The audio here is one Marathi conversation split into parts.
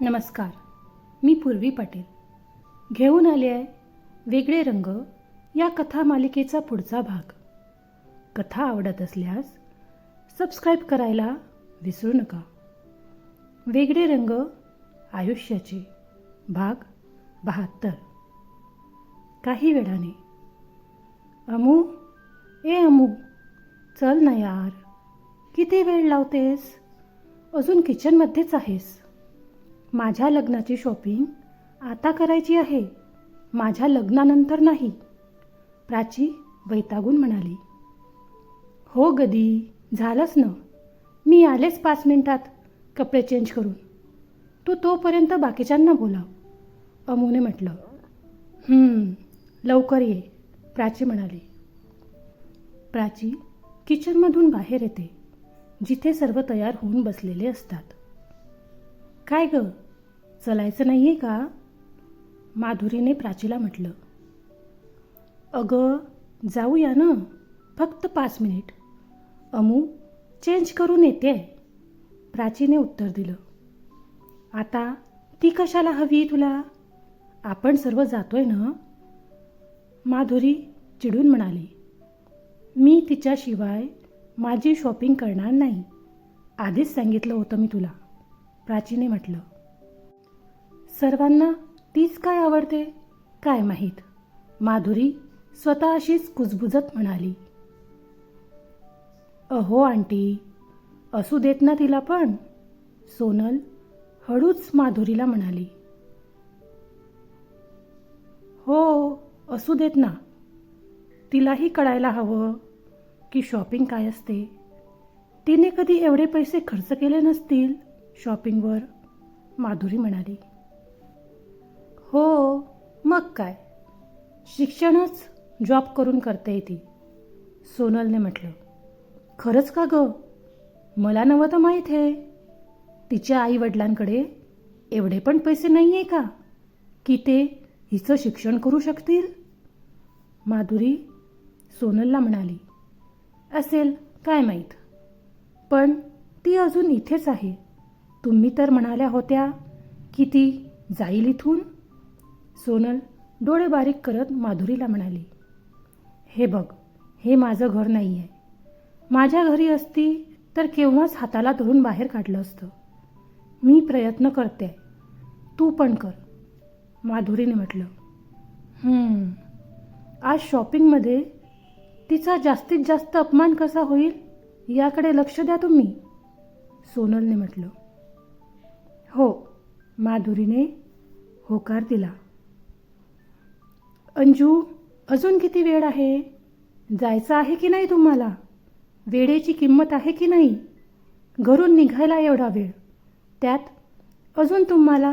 नमस्कार मी पूर्वी पाटील. घेऊन आले आहे वेगळे रंग या कथा मालिकेचा पुढचा भाग. कथा आवडत असल्यास सबस्क्राईब करायला विसरू नका. वेगळे रंग आयुष्याचे भाग बहात्तर. काही वेळाने अमू ए अमू चल ना यार किती वेळ लावतेस? अजून किचनमध्येच आहेस. माझ्या लग्नाची शॉपिंग आता करायची आहे. माझ्या लग्नानंतर नाही. प्राची वैतागून म्हणाली. हो गदी झालंच ना. मी आलेच पाच मिनिटात कपडे चेंज करून. तू तोपर्यंत बाकीच्यांना बोलाव. अमूने म्हटलं. लवकर ये प्राची म्हणाली. प्राची किचनमधून बाहेर येते जिथे सर्व तयार होऊन बसलेले असतात. काय गं? चलायचं नाही आहे का? माधुरीने प्राचीला म्हटलं. अगं जाऊया ना फक्त पाच मिनिट. अमू चेंज करून येते. प्राचीने उत्तर दिलं. आता ती कशाला हवी तुला? आपण सर्व जातोय ना? माधुरी चिडून म्हणाली. मी तिच्याशिवाय माझी शॉपिंग करणार नाही. आधीच सांगितलं होतं मी तुला. प्राचीने म्हटलं. सर्वांना तीच काय आवडते? काय माहीत? माधुरी स्वतः अशीच कुजबुजत म्हणाली. अहो आंटी असू देत ना तिला पण? सोनल हळूच माधुरीला म्हणाली. हो असू देत ना. तिलाही कळायला हवं की शॉपिंग काय असते. तिने कधी एवढे पैसे खर्च केले नसतील शॉपिंगवर माधुरी म्हणाली. हो मग काय? शिक्षणच जॉब करून करते ती. सोनलने म्हटलं खरंच का ग? मला नवं तर माहीत आहे. तिच्या आई वडिलांकडे एवढे पण पैसे नाही आहे का? की ते हिचं शिक्षण करू शकतील? माधुरी सोनलला म्हणाली असेल काय माहीत. पण ती अजून इथेच आहे. तुम्ही तर म्हणाल्या होत्या की ती जाईल इथून? सोनल डोळे बारीक करत माधुरीला म्हणाली हे बघ हे माझं घर नाही आहे माझ्या घरी असती तर केव्हाच हाताला धरून बाहेर काढलं असतं. मी प्रयत्न करते. तू पण कर. माधुरीने म्हटलं आज शॉपिंगमध्ये तिचा जास्तीत जास्त अपमान कसा होईल याकडे लक्ष द्या तुम्ही. सोनलने म्हटलं हो. माधुरीने होकार दिला. अंजू अजून किती वेळ आहे? जायचं आहे की नाही तुम्हाला? वेळेची किंमत आहे की नाही? घरून निघायला एवढा वेळ. त्यात अजून तुम्हाला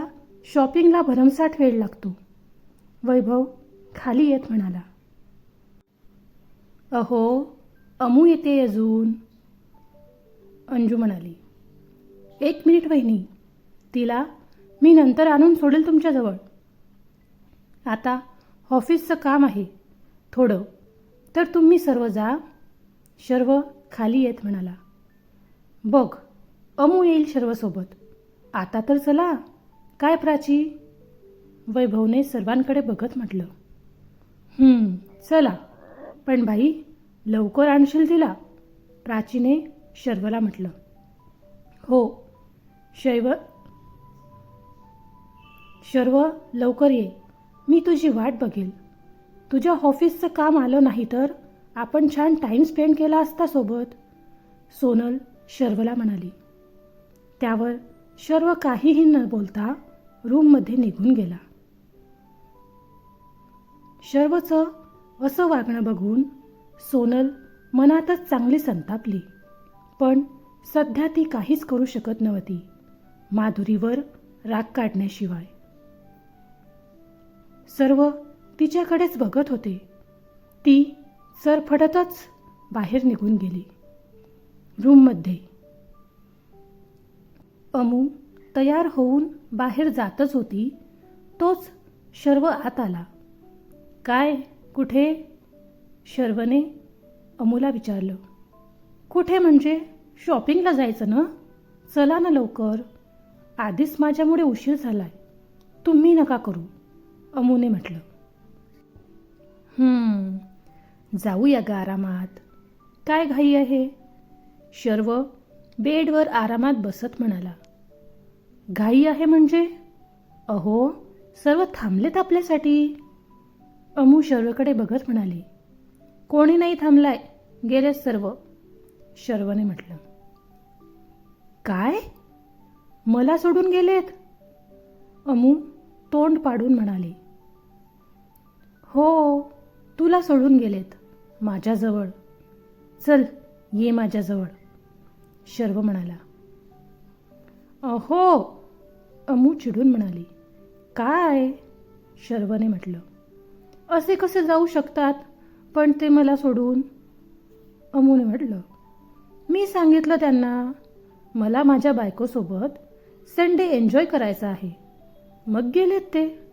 शॉपिंगला भरमसाठ वेळ लागतो. वैभव खाली येत म्हणाला. अहो अमू येते अजून. अंजू म्हणाली. एक मिनिट वहिनी तिला मी नंतर आणून सोडेल तुमच्याजवळ. आता ऑफिसचं काम आहे. थोडं. तर तुम्ही सर्व जा. शर्व खाली येत म्हणाला. बघ अमू येईल शर्वसोबत. आता तर चला. काय प्राची? वैभवने सर्वांकडे बघत म्हटलं. चला. पण भाई लवकर आणशील तिला? प्राचीने शर्वला म्हटलं. हो. शैव शर्व लवकर ये. मी तुझी वाट बघेल. तुझ्या ऑफिसचं काम आलं नाही तर आपण छान टाईम स्पेंड केला असता सोबत. सोनल शर्वला म्हणाली. त्यावर शर्व काहीही न बोलता रूममध्ये निघून गेला. शर्वचं असं वागणं बघून सोनल मनातच चांगली संतापली. पण सध्या ती काहीच करू शकत नव्हती. माधुरीवर राग काढण्याशिवाय. सर्व तिच्याकडेच बघत होते. ती सरफडतच बाहेर निघून गेली. रूममध्ये. अमू तयार होऊन बाहेर जातच होती. तोच शर्व आत आला. काय कुठे? शर्वने अमूला विचारलं. कुठे म्हणजे? शॉपिंगला जायचं ना? चला ना लवकर. आधीच माझ्यामुळे उशीर झालाय. तुम्ही नका करू. अमूने म्हटलं. "हम्म, जाऊया ग आरामात. काय घाई आहे? शर्व बेडवर आरामात बसत म्हणाला. घाई आहे म्हणजे? अहो सर्व थांबलेत आपल्यासाठी. अमू शर्वकडे बघत म्हणाली. कोणी नाही थांबलाय गेले सर्व. शर्वने म्हटलं. काय? मला सोडून गेलेत? अमू तोंड पाडून म्हणाली. हो तुला सोडून गेलेत माझ्याजवळ. चल ये माझ्याजवळ शर्व म्हणाला. अहो अमू चिडून म्हणाली. काय? शर्वने म्हटलं. असे कसे जाऊ शकतात? पण ते मला सोडून. अमूने म्हटलं. मी सांगितलं त्यांना मला माझ्या बायकोसोबत संडे एन्जॉय करायचा आहे. मग गेलेत ते.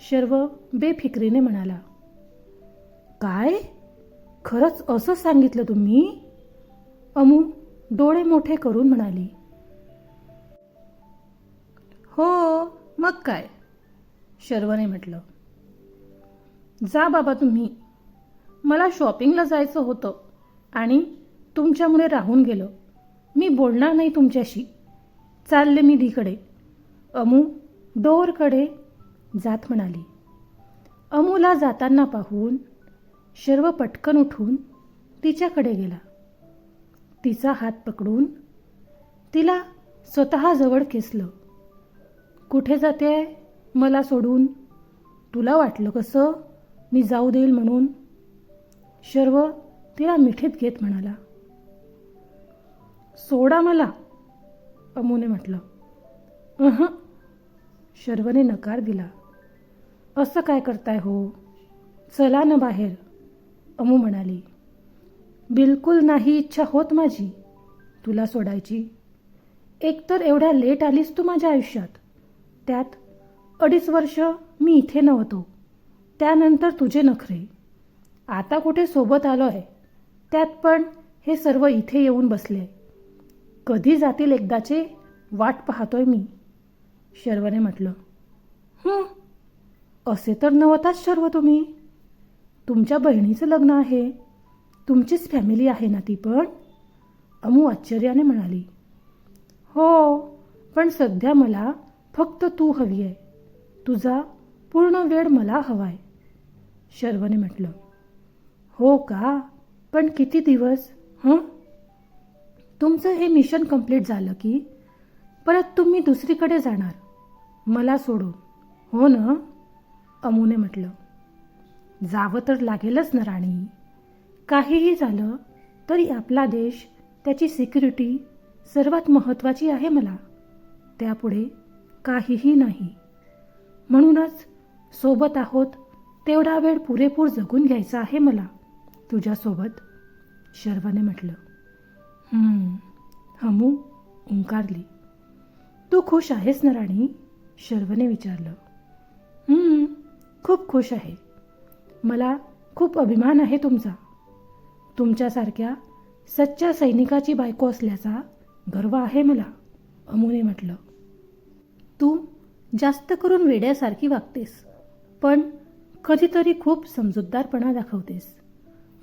शर्व बेफिक्रीने म्हणाला काय? खरंच असं सांगितलं तुम्ही? अमू डोळे मोठे करून म्हणाली हो मग काय? शर्वने म्हटलं जा बाबा तुम्ही. मला शॉपिंगला जायचं होतं आणि तुमच्यामुळे राहून गेलं. मी बोलणार नाही तुमच्याशी. चालले मी धीकडे. अमू डोअरकडे जात म्हणाली. अमूला जाताना पाहून शर्व पटकन उठून तिच्याकडे गेला. तिचा हात पकडून तिला स्वतःजवळ खेचलं. कुठे जाते? मला सोडून. तुला वाटलं कसं? मी जाऊ देईल म्हणून. शर्व तिला मिठीत घेत म्हणाला. सोडा मला अमूने म्हटलं. अह. शर्वने नकार दिला. असं काय करताय हो? चला ना बाहेर अमू म्हणाली. बिलकुल नाही इच्छा होत माझी तुला सोडायची. एकतर एवढ्या लेट आलीस तू माझ्या आयुष्यात. त्यात अडीच वर्ष मी इथे नव्हतो त्यानंतर तुझे नखरे. आता कुठे सोबत आलो आहे त्यात पण हे सर्व इथे येऊन बसले. कधी जातील एकदाचे वाट पाहतोय मी शर्वने म्हटलं. हं असे तर नव्हताच शर्व तुम्ही. तुमच्या बहिणीचं लग्न आहे. तुमचीच फॅमिली आहे ना ती पण? अमू आश्चर्याने म्हणाली. हो पण सध्या मला फक्त तू हवी आहे. तुझा पूर्ण वेळ मला हवाय शर्वने म्हटलं. हो का? पण किती दिवस? हं? तुमचं हे मिशन कंप्लीट झालं की परत तुम्ही दुसरीकडे जाणार. मला सोडून. हो ना? अमूने म्हटलं जावं तर लागेलच ना राणी. काहीही झालं तरी आपला देश त्याची सिक्युरिटी सर्वात महत्त्वाची आहे मला. त्यापुढे काहीही नाही. म्हणूनच सोबत आहोत तेवढा वेळ पुरेपूर जगून घ्यायचा आहे मला. तुझ्यासोबत? शर्वाने म्हटलं. हमू ओंकारली तू खुश आहेस ना राणी? शर्वने विचारलं. खूप खुश आहे. मला खूप अभिमान आहे तुमचा. तुमच्यासारख्या सच्च्या सैनिकाची बायको असल्याचा गर्व आहे मला अमूने म्हटलं. तू जास्त करून वेड्यासारखी वागतेस पण कधीतरी खूप समजूतदारपणा दाखवतेस.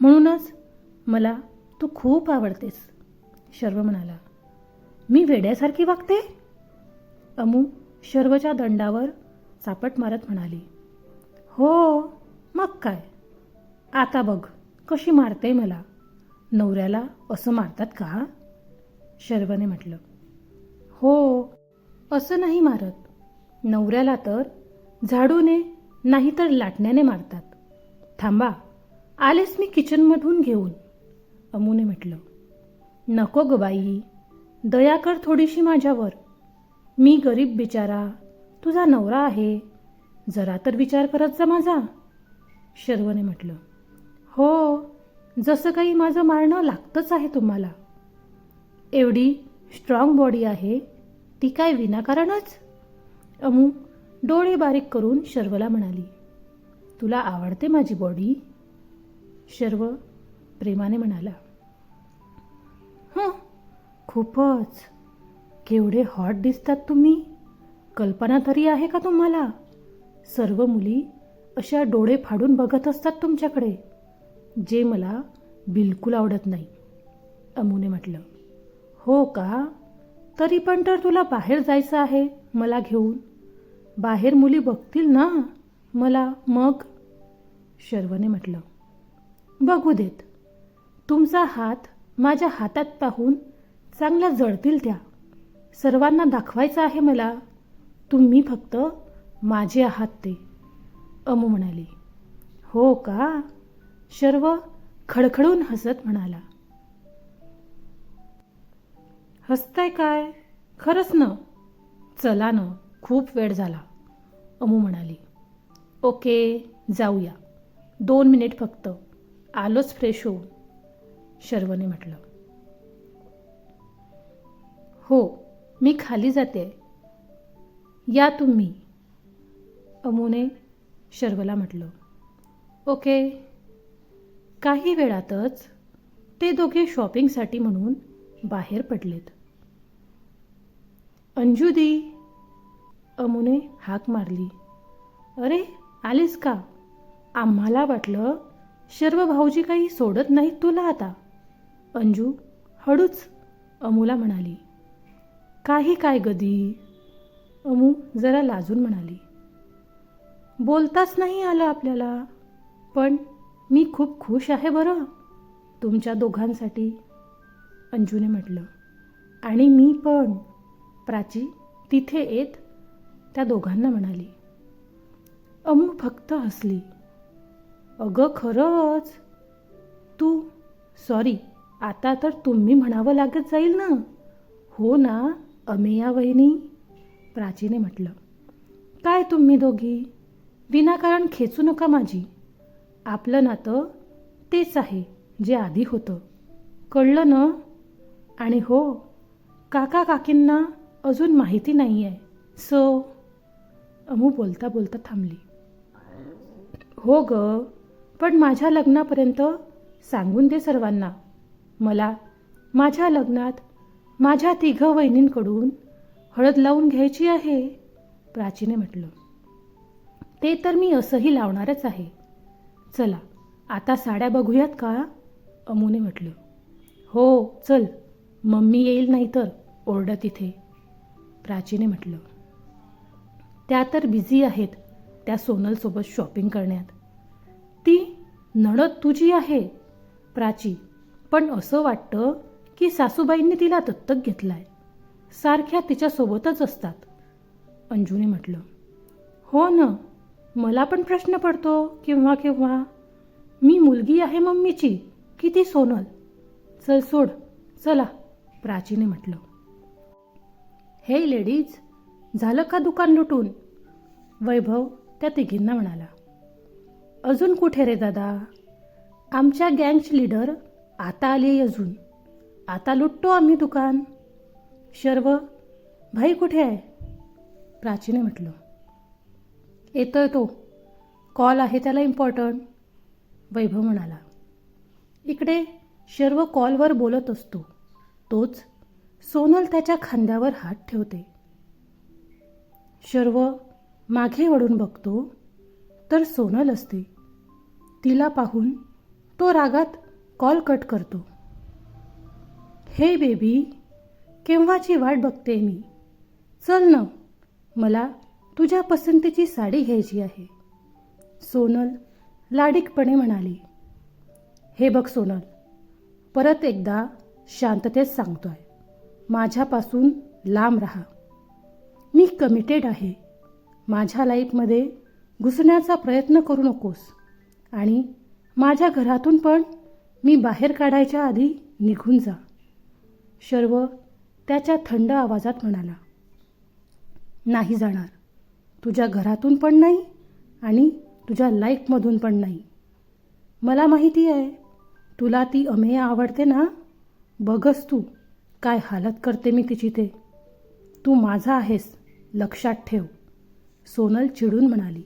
म्हणूनच मला तू खूप आवडतेस शर्व म्हणाला. मी वेड्यासारखी वागते? अमू शर्वच्या दंडावर चापट मारत म्हणाली. हो मग काय? आता बघ कशी मारते मला. नवऱ्याला असं मारतात का? शर्वने म्हटलं. हो असं नाही मारत. नवऱ्याला तर झाडूने नाही तर लाटण्याने मारतात. थांबा आलेस मी किचनमधून घेऊन. अमूने म्हटलं. नको ग बाई दया कर थोडीशी माझ्यावर. मी गरीब बिचारा तुझा नवरा आहे. जरा तर विचार करत जा माझा. शर्वने म्हटलं हो जसं काही माझं मारणं लागतंच आहे तुम्हाला. एवढी स्ट्रॉंग बॉडी आहे ती काय विनाकारणच? अमू डोळे बारीक करून शर्वला म्हणाली तुला आवडते माझी बॉडी शर्व प्रेमाने म्हणाला हं खूपच. केवढे हॉट दिसतात तुम्ही. कल्पना तरी आहे का तुम्हाला? सर्व मुली अशा डोळे फाडून बघत असतात तुमच्याकडे जे मला बिलकुल आवडत नाही अमूने म्हटलं. हो का? तरी पण तर तुला बाहेर जायचं आहे मला घेऊन? बाहेर मुली बघतील ना मला मग? शर्वने म्हटलं. बघू देत. तुमचा हात माझ्या हातात पाहून चांगल्या जळतील त्या. सर्वांना दाखवायचं आहे मला. तुम्ही फक्त माझे आहात ते. अमू म्हणाली. हो का? शर्व खडखडून हसत म्हणाला. हसताय काय? खरंच न. चला न. खूप वेळ झाला. अमू म्हणाली. ओके जाऊया. दोन मिनिट फक्त. आलोच फ्रेश होऊन. शर्वने म्हटलं. हो मी खाली जाते. या तुम्ही. अमूने शर्वला म्हटलं ओके. काही वेळातच ते दोघे शॉपिंगसाठी म्हणून बाहेर पडलेत. अंजुदी. अमूने हाक मारली अरे आलीस का? आम्हाला वाटलं शर्व भाऊजी काही सोडत नाहीत तुला आता. अंजू हळूच अमूला म्हणाली काही काय गदी. अमू जरा लाजून म्हणाली बोलताच नाही आलं आपल्याला. पण मी खूप खुश आहे बरं तुमच्या दोघांसाठी अंजूने म्हटलं. आणि मी पण. प्राची तिथे येत त्या दोघांना म्हणाली. अमू फक्त हसली. अगं खरंच. तू सॉरी आता तर तुम्ही म्हणावं लागत जाईल ना? हो ना अमेया वहिनी? प्राचीने म्हटलं. काय तुम्ही दोघी? विनाकारण खेचू नका माझी. आपलं नातं तेच आहे जे आधी होतं. कळलं ना? आणि हो काका काकींना अजून माहिती नाही आहे सो अमू बोलता बोलता थांबली. हो ग पण माझ्या लग्नापर्यंत सांगून दे सर्वांना. मला माझ्या लग्नात माझ्या तिघं वहिनींकडून हळद लावून घ्यायची आहे प्राचीने म्हटलं. ते तर मी असंही लावणारच आहे. चला आता साड्या बघूयात का? अमूने म्हटलं. हो चल मम्मी येईल नाही तर ओरडत इथे प्राचीने म्हटलं. त्या तर बिझी आहेत त्या सोनलसोबत शॉपिंग करण्यात. ती नणद तुझी आहे प्राची. पण असं वाटतं की सासूबाईंनी तिला दत्तक घेतलाय. सारख्या तिच्यासोबतच असतात. अंजूने म्हटलं. हो ना मला पण प्रश्न पडतो केव्हा केव्हा? मी मुलगी आहे मम्मीची की ती सोनल? चल सोड चला प्राचीने म्हटलं. हे लेडीज झालं का दुकान लुटून? वैभव त्या तिघींना म्हणाला. अजून कुठे रे दादा? आमच्या गँगची लीडर आता आली अजून. आता लुटतो आम्ही दुकान. शर्व भाई कुठे आहे? प्राचीने म्हटलं. येतोय तो. कॉल आहे त्याला इम्पॉर्टंट वैभव म्हणाला. इकडे शर्व कॉलवर बोलत असतो. तोच सोनल त्याच्या खांद्यावर हात ठेवते. शर्व मागे वळून बघतो. तर सोनल असते. तिला पाहून तो रागात कॉल कट करतो. हे बेबी केव्हाची वाट बघते मी? चल ना. मला तुझ्या पसंतीची साडी घ्यायची आहे. सोनल लाडीकपणे म्हणाली. हे बघ सोनल परत एकदा शांततेत सांगतोय माझ्यापासून लांब राहा. मी कमिटेड आहे. माझ्या लाईफमध्ये घुसण्याचा प्रयत्न करू नकोस आणि माझ्या घरातून पण मी बाहेर काढायच्या आधी निघून जा. शर्व त्याच्या थंड आवाजात म्हणाला. नाही जाणार. तुझ्या घरातून पण नाही आणि तुझ्या लाईफमधून पण नाही. मला माहिती आहे तुला ती अमेय आवडते ना? बघस तू काय हालत करते मी तिची ते. तू माझा आहेस लक्षात ठेव सोनल चिडून म्हणाली.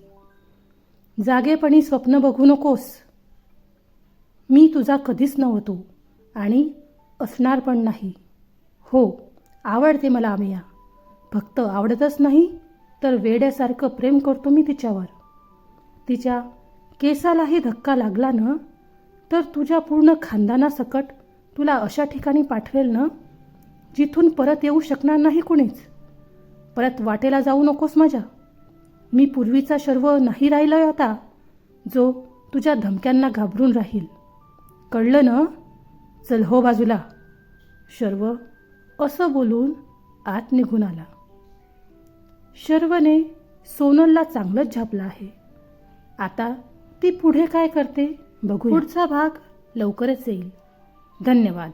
जागेपणी स्वप्न बघू नकोस. मी तुझा कधीच नव्हतो आणि असणार पण नाही. हो आवडते मला अमेया. फक्त आवडतच नाही तर वेड्यासारखं प्रेम करतो मी तिच्यावर. तिच्या केसालाही धक्का लागला ना? तर तुझ्या पूर्ण खानदानासकट तुला अशा ठिकाणी पाठवेल ना? जिथून परत येऊ शकणार नाही कुणीच. परत वाटेला जाऊ नकोस माझ्या. मी पूर्वीचा शर्व नाही राहिलोय आता जो तुझ्या धमक्यांना घाबरून राहील. कळलं ना? चल हो बाजूला. शर्व असं बोलून आत निघून आला. शर्वने सोनलला चांगलंच झापलं आहे. आता ती पुढे काय करते? बघू पुढचा भाग लवकरच येईल. धन्यवाद.